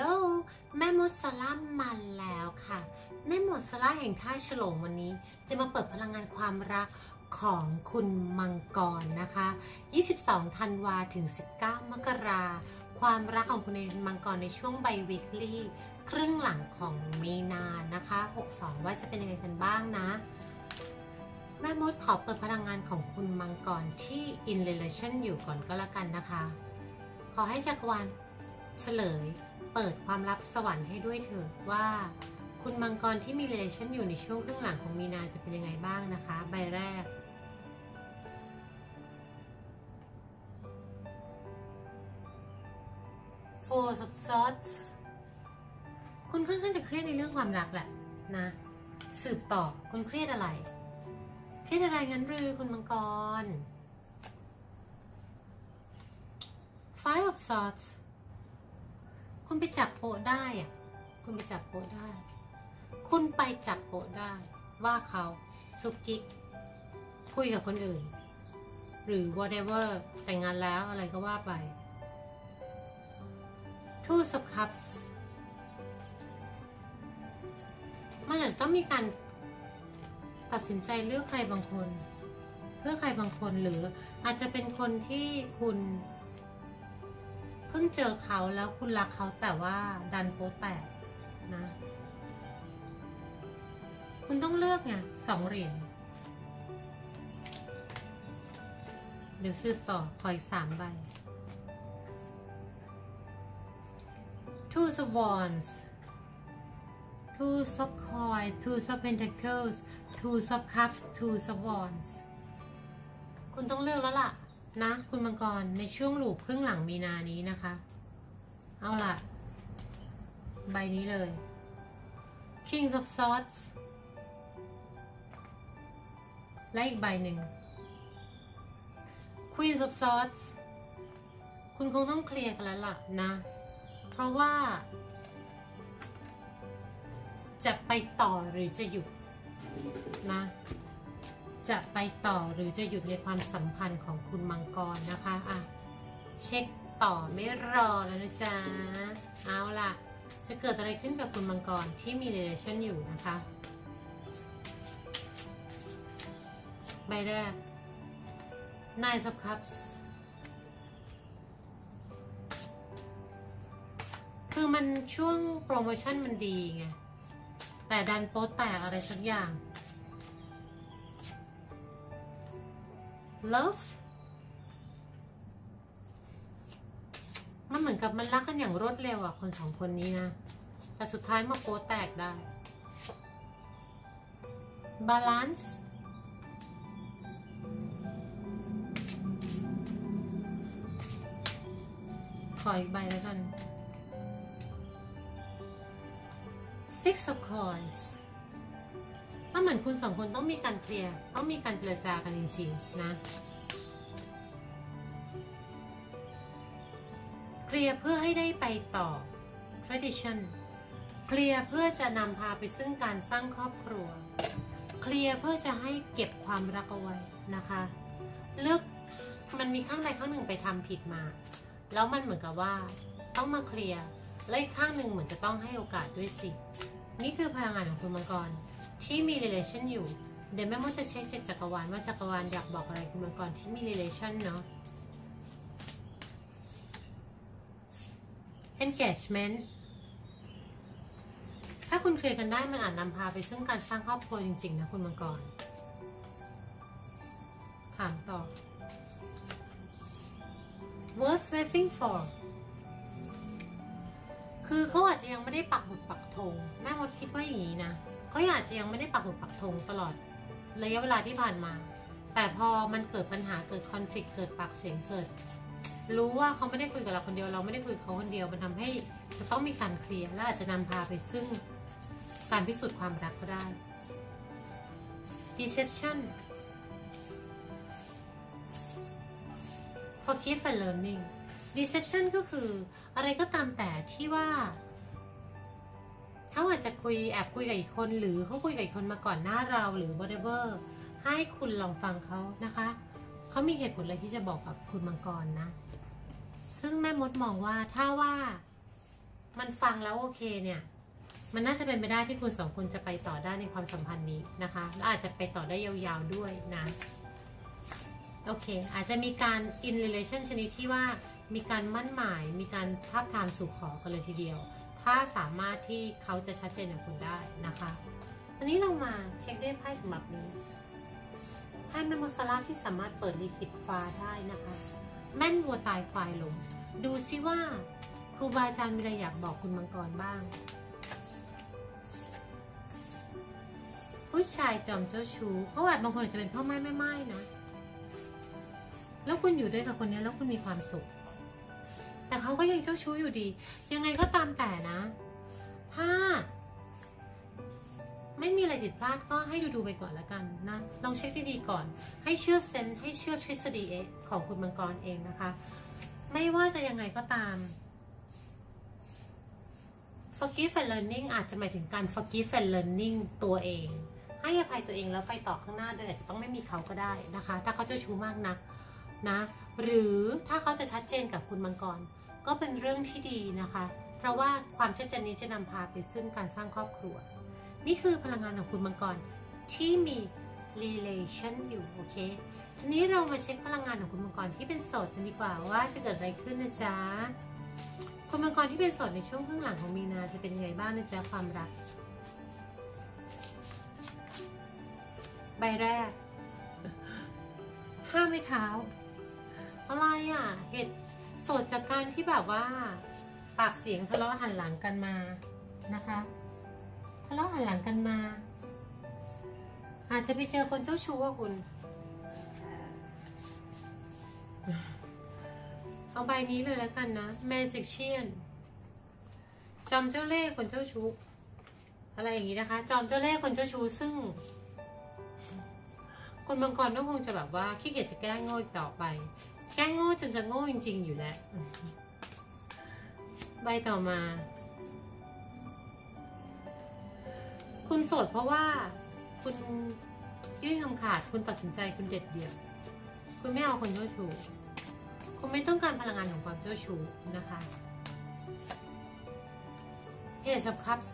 ลแม่มดซาร่ามาแล้วค่ะ แม่มดซาร่าแห่งท่าฉลงวันนี้ จะมาเปิดพลังงานความรักของคุณมังกรนะคะ 22 ธันวาถึง 19 มกราความรักของคุณในมังกรในช่วงไบวิกลี่ครึ่งหลังของมีนานะคะ 62 ว่าจะเป็นยังไงกันบ้างนะ แม่มดขอเปิดพลังงานของคุณมังกรที่ in relation อยู่ก่อนก็แล้วกันนะคะ ขอให้จักรวาล เฉลย เปิดความลับสวรรค์ให้ด้วยเถิดว่า คุณมังกรที่มี relation อยู่ในช่วงครึ่งหลังของมีนาจะเป็นยังไงบ้างนะคะ ใบแรก Four of Swords คุณค่อนข้างจะเครียดในเรื่องความรักแหละนะ สืบต่อคุณเครียดอะไร เครียดอะไรงั้นหรือคุณมังกร Five of Swords คุณไปจับโปได้อะคุณไปจับโปได้ คุณไปจับโปได้ ว่าเขาซุกกิ๊กคุยกับคนอื่น หรือ whatever แต่งงานแล้วอะไรก็ว่าไป Two of Cups มันอาจจะต้องมีการตัดสินใจเลือกใครบางคน เพื่อใครบางคนหรืออาจจะเป็นคนที่คุณ เพิ่งเจอเขาแล้วคุณรักเขาแต่ว่าดันโป๊แตกนะ คุณต้องเลือกไงสองเหรียญเดี๋ยวซื้อต่อคอยสามใบ Two of Wands Two of Coins Two of Pentacles Two of Cups Two of Wands คุณต้องเลือกแล้วล่ะ นะคุณมังกรในช่วงหลูปครึ่งหลังมีนานี้นะคะ เอาล่ะ ใบนี้เลย Kings of Swords และอีกใบหนึ่ง Queens of Swords คุณคงต้องเคลียร์กันแล้วล่ะนะ เพราะว่า จะไปต่อหรือจะหยุดนะ จะไปต่อหรือจะหยุดในความสัมพันธ์ของคุณมังกรนะคะอะเช็คต่อไม่รอแล้วนะจ๊ะ เอาล่ะ จะเกิดอะไรขึ้นกับคุณมังกรที่มี relation อยู่นะคะ ใบแรก Nine of Cups คือมันช่วงโปรโมชั่นมันดีไง แต่ดันโป๊แตกอะไรสักอย่าง love มันเหมือนกับมันรักกันอย่างรวดเร็วอะคนสองคนนี้นะ แต่สุดท้ายมาโป๊แตกได้ balance ขออีกใบแล้วกัน six of coins เหมือนคุณสองคนต้องมีการเคลียร์ต้องมีการเจรจากันจริงๆนะเคลียร์เพื่อให้ได้ไปต่อ tradition เคลียร์เพื่อจะนำพาไปซึ่งการสร้างครอบครัว เคลียร์เพื่อจะให้เก็บความรักเอาไว้นะคะเลือกมันมีข้างใดข้างหนึ่งไปทำผิดมา แล้วมันเหมือนกับว่า ต้องมาเคลียร์และอีกข้างหนึ่งเหมือนจะต้องให้โอกาสด้วยสิ นี่คือพลังงานของคุณมังกร ที่มี relation อยู่ เดี๋ยวแม่มดจะเช็คจากจักรวาลว่าจักรวาลอยากบอกอะไรคุณมังกรที่มี relation เนาะ engagement ถ้าคุณเคลียร์กันได้มันอาจนำพาไปซึ่งการสร้างครอบครัวจริง ๆ นะคุณมังกร ถามต่อ worth waiting for คือเขาอาจจะยังไม่ได้ปักหมุดปักธงแม่มดคิดว่าอย่างนี้นะ เขาอาจจะยังไม่ได้ปักหมุดปักธงตลอดระยะเวลาที่ผ่านมา แต่พอมันเกิดปัญหาเกิดคอนฟ lict เกิดปากเสียงเกิด รู้ว่าเขาไม่ได้คุยกับเราคนเดียวเราไม่ได้คุยกับเขาคนเดียวมันทำให้จะต้องมีการเคลียร์และอาจจะนำพาไปซึ่งการพิสูจน์ความรักก็ได้ deception forgive and learning deception ก็คืออะไรก็ตามแต่ที่ว่า เขาอาจจะคุยแอบคุยกับอีกคนหรือเขาคุยกับอีกคนมาก่อนหน้าเราหรือ whatever ให้คุณลองฟังเขานะคะ เขามีเหตุผลอะไรที่จะบอกกับคุณมังกรนะ ซึ่งแม่มดมองว่าถ้าว่ามันฟังแล้วโอเคเนี่ย มันน่าจะเป็นไปได้ที่คุณสองคนจะไปต่อได้ในความสัมพันธ์นี้นะคะและอาจจะไปต่อได้ยาวๆด้วยนะ โอเค อาจจะมีการ in relation ชนิดที่ว่ามีการมั่นหมาย มีการทาบทามสู่ขอกันเลยทีเดียวาสามารถที่เขาจะชัดเจนกับคุณได้นะคะอันนี้เรามาเช็คด้วยไพ่สำหรับนี้ไพ่แมมโมซาร่าที่สามารถเปิดลิขิตฟ้าได้นะคะ แม่นวัวตายควายลงดูซิว่าครูบาอาจารย์มีอะไรอยากบอกคุณมังกรบ้าง ผู้ชายจอมเจ้าชู้เขาอาจบางคนอาจจะเป็นพ่อไม้แม่ไม้นะ แล้วคุณอยู่ด้วยกับคนนี้แล้วคุณมีความสุข แต่เขาก็ยังเจ้าชู้อยู่ดี ยังไงก็ตามแต่นะ ถ้า ไม่มีอะไรผิดพลาดก็ให้ดูดูไปก่อนละกันนะ ลองเช็คดีๆก่อน ให้เชื่อเซนส์ให้เชื่อทฤษฎีเอของคุณมังกรเองนะคะ ไม่ว่าจะยังไงก็ตาม forgive and learning อาจจะหมายถึงการ forgive and learning ตัวเอง ให้อภัยตัวเองแล้วไปต่อข้างหน้าโดยอาจจะต้องไม่มีเขาก็ได้นะคะ ถ้าเขาเจ้าชู้มากนักนะ หรือถ้าเขาจะชัดเจนกับคุณมังกร ก็เป็นเรื่องที่ดีนะคะ เพราะว่าความชัดเจนนี้จะนำพาไปซึ่งการสร้างครอบครัว นี่คือพลังงานของคุณมังกรที่มี relation อยู่โอเคทีนี้เรามาเช็คพลังงานของคุณมังกรที่เป็นโสดกันดีกว่าว่าจะเกิดอะไรขึ้นนะจ๊ะคุณมังกรที่เป็นโสดในช่วงครึ่งหลังของมีนาจะเป็นยังไงบ้างนะจ๊ะความรัก ใบแรก ห้ามไม่เท้า อะไรอะเหตุ สดจากการที่แบบว่า ปากเสียงทะเลาะหันหลังกันมานะคะทะเลาะหันหลังกันมา อาจจะไปเจอคนเจ้าชู้ว่าคุณ เอาใบนี้เลยแล้วกันนะ Magician จอมเจ้าเล่ห์คนเจ้าชู้อะไรอย่างนี้นะคะ จอมเจ้าเล่ห์คนเจ้าชู้ซึ่งคนบางคนก็คงจะแบบว่าขี้เกียจจะแกล้งโง่ต่อไป แกล้งโง่จนจะโง่จริง ๆ อยู่แล้ว ใบต่อมา คุณโสดเพราะว่าคุณยื่นคำขาดคุณตัดสินใจคุณเด็ดเดี่ยว คุณไม่เอาคนเจ้าชู้คุณไม่ต้องการพลังงานของความเจ้าชู้นะคะ Page of Cups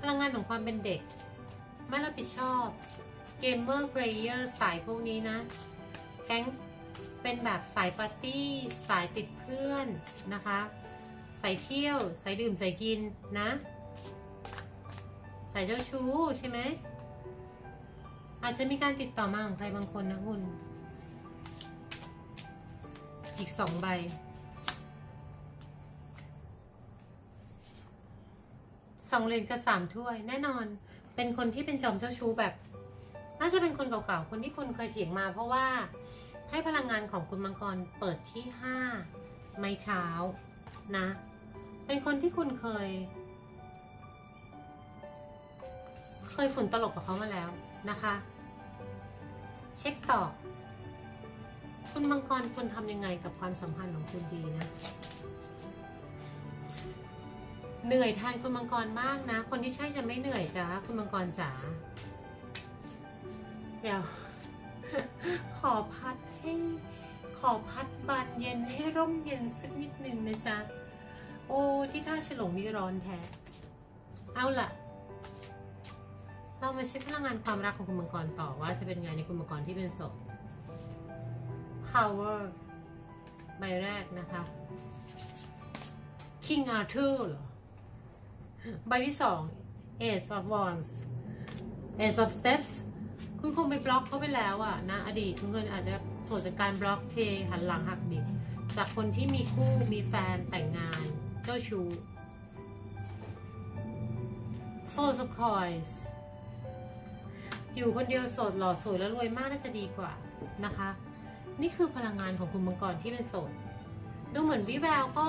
พลังงานของความเป็นเด็ก ไม่รับผิดชอบ เกมเมอร์เพลเยอร์สายพวกนี้นะ แก๊ง เป็นแบบสายปาร์ตี้สายติดเพื่อนนะคะสายเที่ยวสายดื่มสายกินนะสายเจ้าชู้ใช่ไหมอาจจะมีการติดต่อมาของใครบางคนนะคุณ อีกสองใบ สองเหรียญกับสามถ้วย แน่นอน เป็นคนที่เป็นจอมเจ้าชู้แบบ น่าจะเป็นคนเก่าๆ คนที่คุณเคยเถียงมาเพราะว่า ให้พลังงานของคุณมังกรเปิดที่ห้าไม้เท้านะ เป็นคนที่คุณเคย เคยฝุ่นตลกกับเขามาแล้วนะคะ เช็คต่อ คุณมังกรคุณทำยังไงกับความสัมพันธ์ของคุณดีนะ เหนื่อยแทนคุณมังกรมากนะ คนที่ใช่จะไม่เหนื่อยจ้าคุณมังกรจ๋าเดี๋ยวขอพัด ขอพัดบานเย็นให้ร่มเย็นสักนิดหนึ่งนะจ๊ะ โอ้ที่ท่าฉลงนี่ร้อนแท้ เอาล่ะ เรามาเช็คพลังงานความรักของคุณมังกรต่อว่าจะเป็นไงในคุณมังกรที่เป็นโสด Power ใบแรกนะคะ King Arthur เหรอ ใบที่สอง Ace of Wands Ace of Steps คุณคงไปบล็อกเขาไปแล้วอะนะ อดีตคุณคยอาจจะ ส่วนจากการบล็อกเทหันหลังหักดิบจากคนที่มีคู่มีแฟนแต่งงาน เจ้าชู้ Four of Coins อยู่คนเดียวโสดหล่อสวยและรวยมากน่าจะดีกว่านะคะ นี่คือพลังงานของคุณมังกรที่เป็นโสดดูเหมือนวิแววก็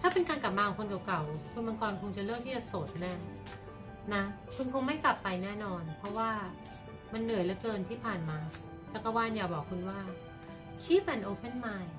ถ้าเป็นการกลับมาของคนเก่าๆคุณมังกรคงจะเลือกที่จะโสดแน่นะ คุณคงไม่กลับไปแน่นอน เพราะว่า มันเหนื่อยเหลือเกินที่ผ่านมาจักรวาลอย่าบอกคุณว่า keep an open mind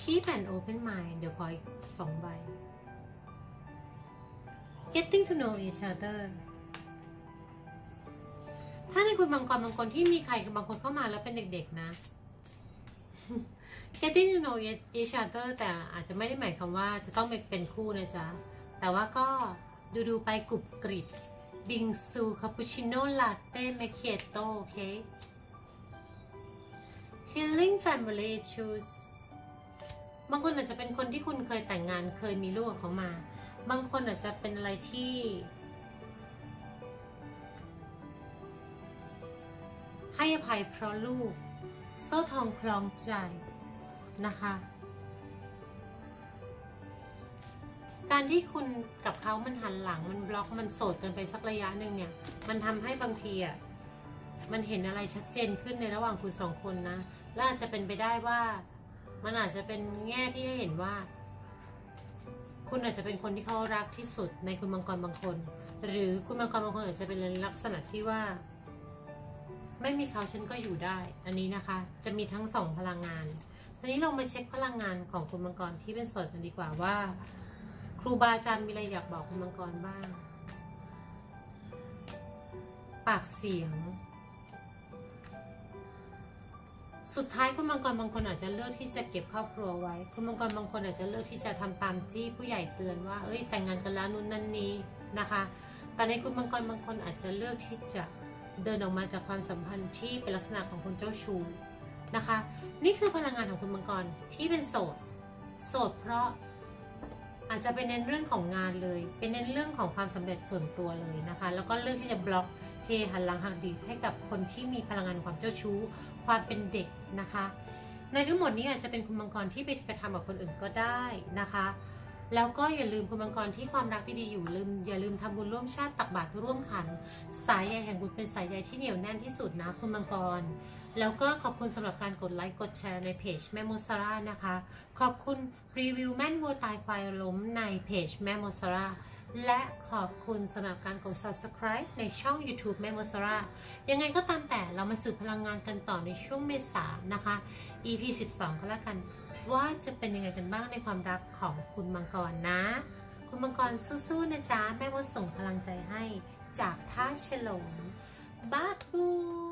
keep an open mind เดี๋ยวขออีกสองใบ getting to know each other ถ้าในคุณมังกรบางคนที่มีใครบางคนเข้ามาแล้วเป็นเด็กๆนะ getting to know each other แต่อาจจะไม่ได้หมายความว่าจะต้องเป็นคู่นะจ๊ะ แต่ว่าก็ดูดูไปกรุบกริบบิงซูคาปูชิโน่ลาเต้เมคเ t โตโอเค healing family issues บางคนอาจจะเป็นคนที่คุณเคยแต่งงานเคยมีลูกเขามา บางคนอาจจะเป็นอะไรที่ ให้อภัยเพราะลูก โซ่ทองคลองใจ นะคะ การที่คุณกับเขามันหันหลังมันบล็อกมันโสดกันไปสักระยะหนึ่งเนี่ย มันทำให้บางทีอะมันเห็นอะไรชัดเจนขึ้นในระหว่างคุณสองคนนะและอาจจะเป็นไปได้ว่า มันอาจจะเป็นแง่ที่ให้เห็นว่า คุณอาจจะเป็นคนที่เขารักที่สุดในคุณมังกรบางคน หรือคุณมังกรบางคนอาจจะเป็นลักษณะที่ว่า ไม่มีเขาฉันก็อยู่ได้ อันนี้นะคะ จะมีทั้งสองพลังงาน ทีนี้เรามาเช็คพลังงานของคุณมังกรที่เป็นสดกันดีกว่าว่า ครูบาอาจารย์มีอะไรอยากบอกคุณมังกรบ้าง ปากเสียง สุดท้ายคุณมังกรบางคนอาจจะเลือกที่จะเก็บครอบครัวไว้ คุณมังกรบางคนอาจจะเลือกที่จะทำตามที่ผู้ใหญ่เตือนว่าเอ้ยแต่งงานกันแล้วนู่นนั่นนี้นะคะ แต่ในคุณมังกรบางคนอาจจะเลือกที่จะเดินออกมาจากความสัมพันธ์ที่เป็นลักษณะของคนเจ้าชู้ นะคะ นี่คือพลังงานของคุณมังกรที่เป็นโสด โสดเพราะอาจจะเป็นเน้นเรื่องของงานเลย เป็นเน้นเรื่องของความสำเร็จส่วนตัวเลยนะคะ แล้วก็เลือกที่จะบล็อกเทหันหลังหักดีให้กับคนที่มีพลังงานความเจ้าชู้ ความเป็นเด็กนะคะ ในทั้งหมดนี้อาจจะเป็นคุณมังกรที่ไปกระทำกับคนอื่นก็ได้นะคะ แล้วก็อย่าลืมคุณมังกรที่ความรักดีๆอยู่ลืมอย่าลืมทำบุญร่วมชาติตักบาตรร่วมขัน สายใยแห่งบุญเป็นสายใยที่เหนียวแน่นที่สุดนะคุณมังกร แล้วก็ขอบคุณสำหรับการกดไลค์กดแชร์ในเพจแม่โมซาร่านะคะ ขอบคุณรีวิวแม่นวัวตายควายล้มในเพจแม่โมซาร่าและขอบคุณสำหรับการกด subscribe ในช่อง YouTube แม่โมซาร่ายังไงก็ตามแต่เรามาสืบพลังงานกันต่อในช่วงเมษานะคะ EP 12 ก็แล้วกัน ว่าจะเป็นยังไงกันบ้างในความรักของคุณมังกรนะ คุณมังกรสู้ๆนะจ๊ะ แม่มดส่งพลังใจให้จากท่าฉลงบ้าบู